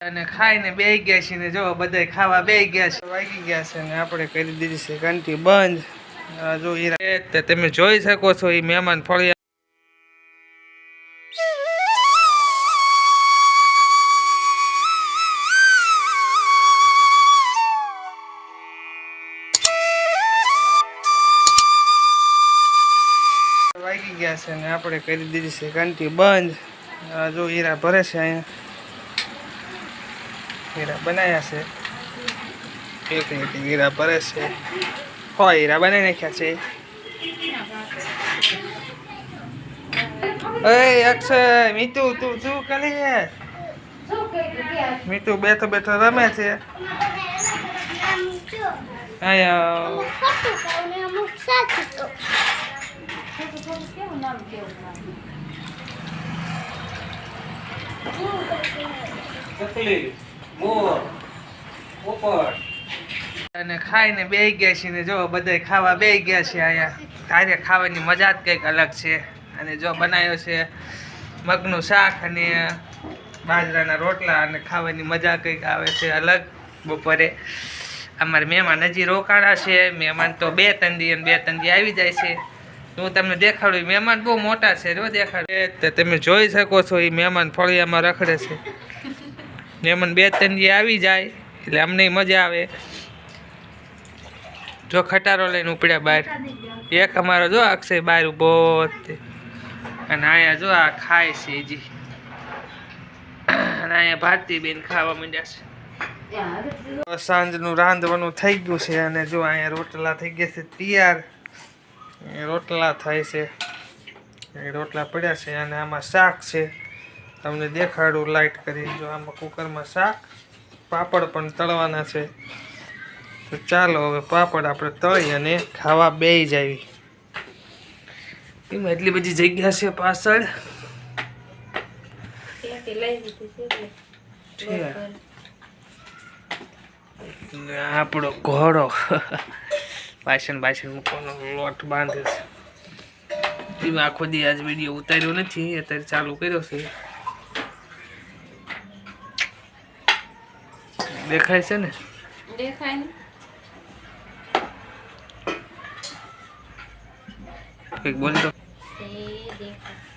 અને ખાઈને બે ગયા છે ને જો બધા ખાવા બે ગયા છે. વાગી ગયા છે ને આપણે કરી દીધી છે ઘંટી બંધ. જો હીરા. તમે જોઈ શકો છો એ મહેમાન ફળિયા. વાગી ગયા છે ને આપણે કરી દીધી છે ઘંટી બંધ. જો હીરા ભરે છે અહીંયા. હીરા બનાવ્યા છે. એક એક હીરા ભરે છે. હોય હીરા બનાવી નાખ્યા છે. એ અક્ષય મીતુ તું શું કરે છે મીતુ બેઠો બેઠો રમે છે. અહીંયા મોર, પોપટ. અને ખાઈને બે ગયા છે ને જો બધા ખાવા બે ગયા છે અહીંયા. તારે ખાવાની મજા જ કંઈક અલગ છે. અને જો બનાવ્યો છે મગનું શાક અને બાજરાના રોટલા અને ખાવાની મજા કંઈક આવે છે અલગ બપોરે. અમારે મહેમાન હજી રોકાણા છે. મહેમાન તો બે તંદી અને બે તંદી આવી જાય છે. હું તમને દેખાડું મહેમાન બહુ મોટા છે જો દેખાડું. તમે જોઈ શકો છો એ મહેમાન ફળિયામાં રખડે છે. મહેમાન બે ત્રણ જે આવી જાય, એટલે અમને મજા આવે. જો ખટારો લઈને ઉપડ્યા બહાર. એક અમારો જો અક્ષય બહાર ઊભો જ અને અહીંયા જો આ ખાય છે હજી અને અહીંયા ભારતીબેન ખાવા માંડ્યા છે. સાંજનું રાંધવાનું થઈ ગયું છે અને જો અહીંયા રોટલા થઈ ગયા છે તૈયાર. રોટલા થાય છે. રોટલા પડ્યા છે અને આમાં શાક છે. તમને દેખાડું લાઇટ કરી જો આમાં કુકરમાં શાક પાપડ પણ તળવાના છે. તો ચાલો હવે પાપડ આપણે તળી અને ખાવા બેસી જાવી. એમાં એટલી બધી જગ્યા છે પાછળ. આપણો ઘોડો. પાછળ બાસણ મૂકવાનો લોટ બાંધે છે. એમાં આખો દી આજ વીડિયો ઉતાર્યો નથી અત્યારે ચાલુ કર્યો છે. દેખાય છે ને? દેખાય ને. કંઈક બોલ તો દેખાય.